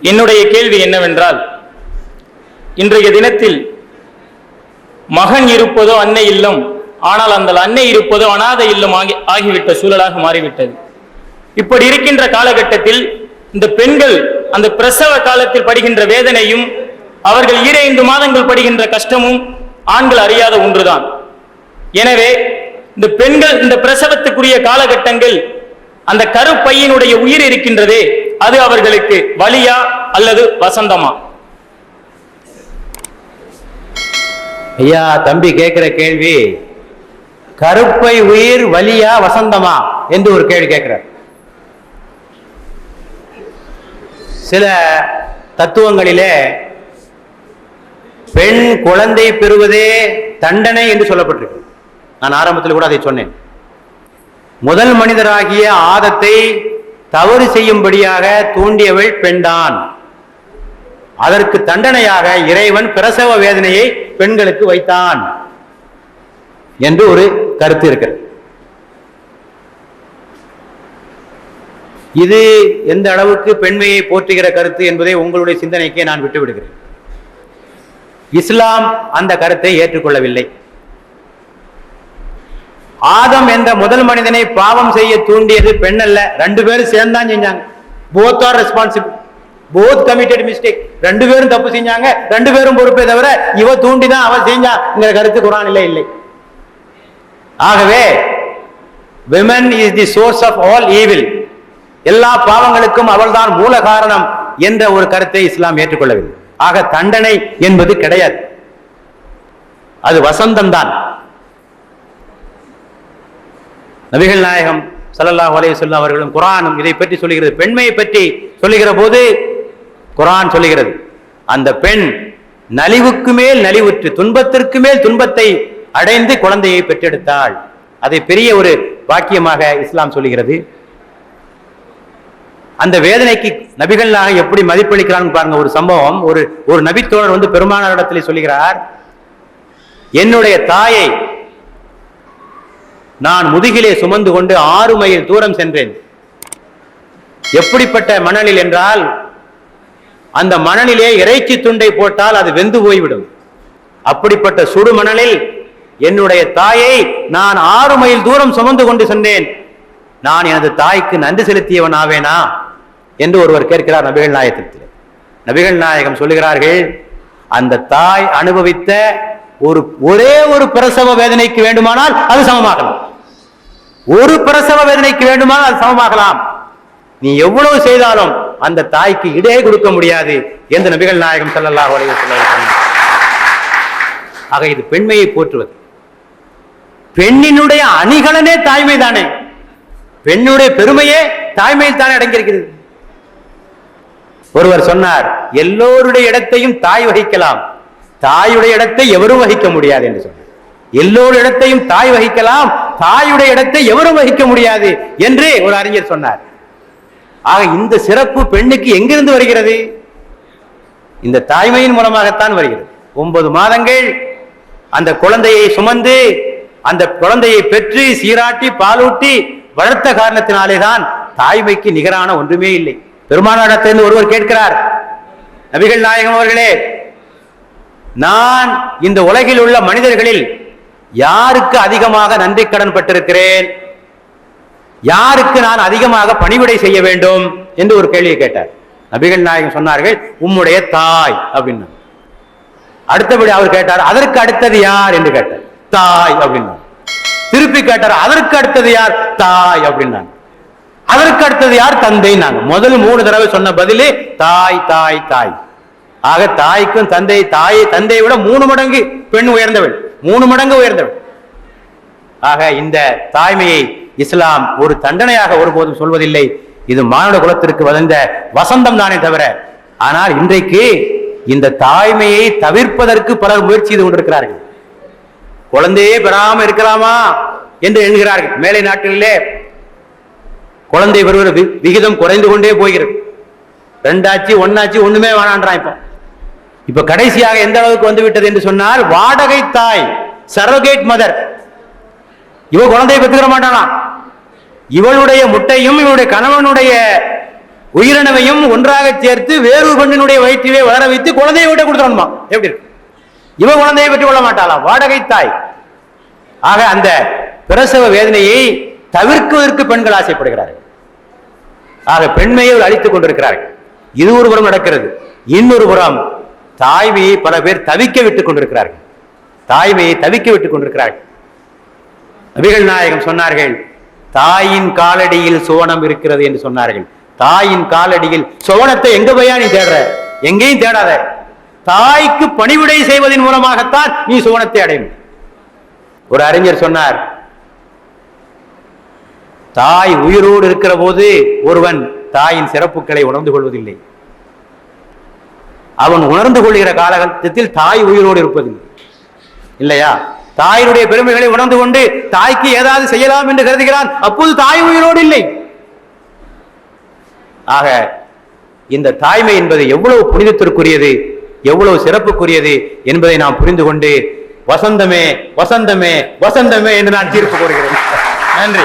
என்னுடைய கேள்வி என்னவென்றால் இன்றைய தினத்தில் மகன் இருப்பதோ அன்னை இல்லம் ஆனால் அந்த அன்னை இருப்பதோ அனாதை இல்லம் ஆகி ஆகிவிட்ட சூழலாக மாறிவிட்டது. இப்படி இருக்கின்ற காலகட்டத்தில் இந்த பெண்கள் அந்த பிரசவ காலத்தில் படுகின்ற வேதனையும் அவர்கள் ஈரைந்து மாதங்கள் படுகின்ற கஷ்டமும் ஆண்கள் அறியாத ஒன்றுதான். எனவே இந்த பெண்கள் இந்த பிரசவத்துக்குரிய காலகட்டங்கள் அந்த கருப்பையினுடைய உயிர் இருக்கின்றதே அது அவர்களுக்கு வலியா அல்லது வசந்தமா? ஐயா தம்பி கேட்கிற கேள்வி கருப்பை உயிர் வலியா வசந்தமா என்று ஒரு கேள்வி கேட்கிறார் சில தத்துவங்களிலே பெண் குழந்தை பெறுவதே தண்டனை என்று சொல்லப்பட்டிருக்கு. நான் ஆரம்பத்தில் கூட அதை சொன்னேன். முதல் மனிதராகிய ஆதத்தை தவறு செய்யும்படியாக தூண்டியவள் பெண்தான். அதற்கு தண்டனையாக இறைவன் பிரசவ வேதனையை பெண்களுக்கு வைத்தான். என்று ஒரு கருத்து இருக்கிறது. இது எந்த அளவுக்கு பெண்மையை போற்றுகிற கருத்து என்பதை உங்களுடைய சிந்தனைக்கே நான் விட்டுவிடுகிறேன். இஸ்லாம் அந்த கருத்தை ஏற்றுக்கொள்ளவில்லை. ஆதம் என்ற முதல் மனிதனை பாவம் செய்ய தூண்டியது பெண் அல்ல. ரெண்டு பேரும் சேர்ந்தான் செஞ்சாங்க. Both are responsible both committed mistake ரெண்டு பேரும் தப்பு செஞ்சாங்க. ரெண்டு பேரும் பொறுப்பே தவிர இவ தூண்டிதான் அவ செஞ்சாங்கிற கருத்து குரானிலே இல்லை. ஆகவே women is the source of all evil எல்லா பாவங்களுக்கும் அவள்தான் மூல காரணம் என்ற ஒரு கருத்தை இஸ்லாம் ஏற்றுக்கொள்ளவில்லை. ஆக தண்டனை என்பது கிடையாது. அது வசந்தம் தான் நபிகள் நாயகம் சல்லல்லாஹ் அலைஹி வஸல்லம் அவர்களும் குரானும் இதை பற்றி சொல்லுகிறது. பெண்மையை பற்றி சொல்லுகிற போது குரான் சொல்லுகிறது. அந்த பெண் நலிவுக்கு மேல் நலிவுற்று துன்பத்திற்கு மேல் துன்பத்தை அடைந்து குழந்தையை பெற்றெடுத்தாள். அதை பெரிய ஒரு வாக்கியமாக இஸ்லாம் சொல்லுகிறது. அந்த வேதனைக்கு நபிகள் எப்படி மதிப்பளிக்கிறான்னு பாருங்க. ஒரு சம்பவம் ஒரு ஒரு நபித்தோழர் வந்து பெருமானாரிடத்தில் சொல்லுகிறார் என்னுடைய தாயை நான் முதுகிலே சுமந்து கொண்டு ஆறு மைல் தூரம் சென்றேன். எப்படிப்பட்ட மணலில் என்றால் அந்த மணலிலே இறைச்சி துண்டை போட்டால் அது வெந்து போய்விடும். அப்படிப்பட்ட சுடு மணலில் என்னுடைய தாயை நான் ஆறு மைல் தூரம் சுமந்து கொண்டு சென்றேன். நான் எனது தாய்க்கு நன்றி செலுத்தியவன் ஆவேனா? என்று ஒருவர் கேட்கிறார் நபிகள் நாயகத்தில். நபிகள் நாயகம் சொல்லுகிறார்கள் அந்த தாய் அனுபவித்த ஒரு ஒரே ஒரு பிரசவ வேதனைக்கு வேண்டுமானால் அது சமமாகலாம். ஒரு பிரசவ வேதனைக்கு வேண்டுமானால் அது சமமாகலாம். நீ எவ்வளவு செய்தாலும் அந்த தாய்க்கு இடையே கொடுக்க முடியாது எந்த நபிகள் நாயகம் ஸல்லல்லாஹு அலைஹி ஆக இது பெண்மையை போற்றுவது. பெண்ணினுடைய அணிகலனே தாய்மை தானே. பெண்ணுடைய பெருமையே தாய்மையில் தானே அடங்கியிருக்கிறது. ஒருவர் சொன்னார் எல்லோருடைய இடத்தையும் தாய் வகிக்கலாம். தாயுடைய இடத்தை எவரும் வகிக்க முடியாது என்று சொன்னார். எல்லோரு இடத்தையும் தாய் வகிக்கலாம் தாயுடைய இடத்தை எவரும் வகிக்க முடியாது என்று ஒரு அறிஞர் சொன்னார். ஆக இந்த சிறப்பு பெண்ணுக்கு எங்கிருந்து வருகிறது? இந்த தாய்மையின் மூலமாகத்தான் வருகிறது. ஒன்பது மாதங்கள் அந்த குழந்தையை சுமந்து அந்த குழந்தையை பெற்று சீராட்டி பாலூட்டி வளர்த்த காரணத்தினாலே தான் தாய்மைக்கு நிகரான ஒன்றுமே இல்லை. பெருமானாடத்திலிருந்து ஒருவர் கேட்கிறார் நபிகள் நாயகம் அவர்களே நான் இந்த உலகில் உள்ள மனிதர்களில் யாருக்கு அதிகமாக நன்றி கடன் பட்டிருக்கிறேன் யாருக்கு நான் அதிகமாக பணிவிடை செய்ய வேண்டும்? என்று ஒரு கேள்வியை கேட்டார். நபிகள் நாயகம் சொன்னார்கள் உம்முடைய தாய் அப்படின்னு. அடுத்தபடி அவர் கேட்டார் அதற்கு அடுத்தது யார்? என்று கேட்டார். தாய் அப்படின்னார் திருப்பி கேட்டார் அதற்கு அடுத்தது யார்? தாய் அப்படின்னாங்க அதற்கு அடுத்தது யார்? தந்தை நாங்க. முதல் மூணு தடவை சொன்ன பதிலே தாய் தாய் தாய். ஆக தாய்க்கும் தந்தை தாயை தந்தையை விட மூணு மடங்கு பெண் உயர்ந்தவள். மூணு மடங்கு உயர்ந்தவள் ஆக இந்த தாய்மையை இஸ்லாம் ஒரு தண்டனையாக ஒருபோதும் சொல்வதில்லை. இது மானுட குலத்திற்கு வந்த வசந்தம் தானே தவிர ஆனால் இன்றைக்கு இந்த தாய்மையை தவிர்ப்பதற்கு பலர் முயற்சி செய்து கொண்டிருக்கிறார்கள். குழந்தையே பெறாம இருக்கலாமா என்று எண்ணுகிறார்கள். மேலை நாட்டிலே குழந்தை பெறுவது வி- விகிதம் குறைந்து கொண்டே போகிறது. ரெண்டாச்சு ஒன்னாச்சு ஒண்ணுமே வேணான்றான் இப்போ. இப்ப கடைசியாக எந்த அளவுக்கு வந்து விட்டது என்று சொன்னால் வாடகை தாய் சரோகேட் மதர் இவ குழந்தையை பெற்றுக்கிற மாட்டானா? இவளுடைய முட்டையும் இவளுடைய கணவனுடைய உயிரினவையும் ஒன்றாக சேர்த்து வேறொரு பெண்ணினுடைய வயிற்றிலே வளர வைத்து குழந்தையை விட்டு கொடுத்துடணுமா? எப்படி இருக்கு? இவ குழந்தையை பெற்றுக் கொள்ள மாட்டாளாம் வாடகை தாய். ஆக அந்த பிரசவ வேதனையை தவிர்க்குவதற்கு பெண்கள் ஆசைப்படுகிறார்கள். ஆக பெண்மையை அழித்துக் கொண்டிருக்கிறார்கள். இது ஒரு புறம் நடக்கிறது. இன்னொரு புறம் தாய்மையை பல பேர் தவிக்க விட்டுக் கொண்டிருக்கிறார்கள். தாய்மையை தவிக்க விட்டுக் கொண்டிருக்கிறார்கள். நபிகள் நாயகம் சொன்னார்கள் தாயின் காலடியில் சுவனம் இருக்கிறது என்று சொன்னார்கள். தாயின் காலடியில் சுவனத்தை எங்க போயா நீ தேடுற? எங்கேயும் தேடாத. தாய்க்கு பணிவிடை செய்வதன் மூலமாகத்தான் நீ சுவனத்தை அடையும். ஒரு அறிஞர் சொன்னார் தாய் உயிரோடு இருக்கிற போது ஒருவன் தாயின் சிறப்புகளை உணர்ந்து கொள்வதில்லை. அவன் உணர்ந்து கொள்கிற காலகட்டத்தில் தாய் உயிரோடு இருப்பது இல்லையா? தாயினுடைய பெருமைகளை உணர்ந்து கொண்டு தாய்க்கு ஏதாவது செய்யலாம் என்று கருதுகிறான். அப்போது தாய் உயிரோடு இல்லை. ஆக இந்த தாய்மை என்பது எவ்வளவு புனிதத்திற்குரியது எவ்வளவு சிறப்புக்குரியது என்பதை நாம் புரிந்து கொண்டு வசந்தமே வசந்தமே வசந்தமே என்று நான் தீர்ப்பு கூறுகிறேன். நன்றி.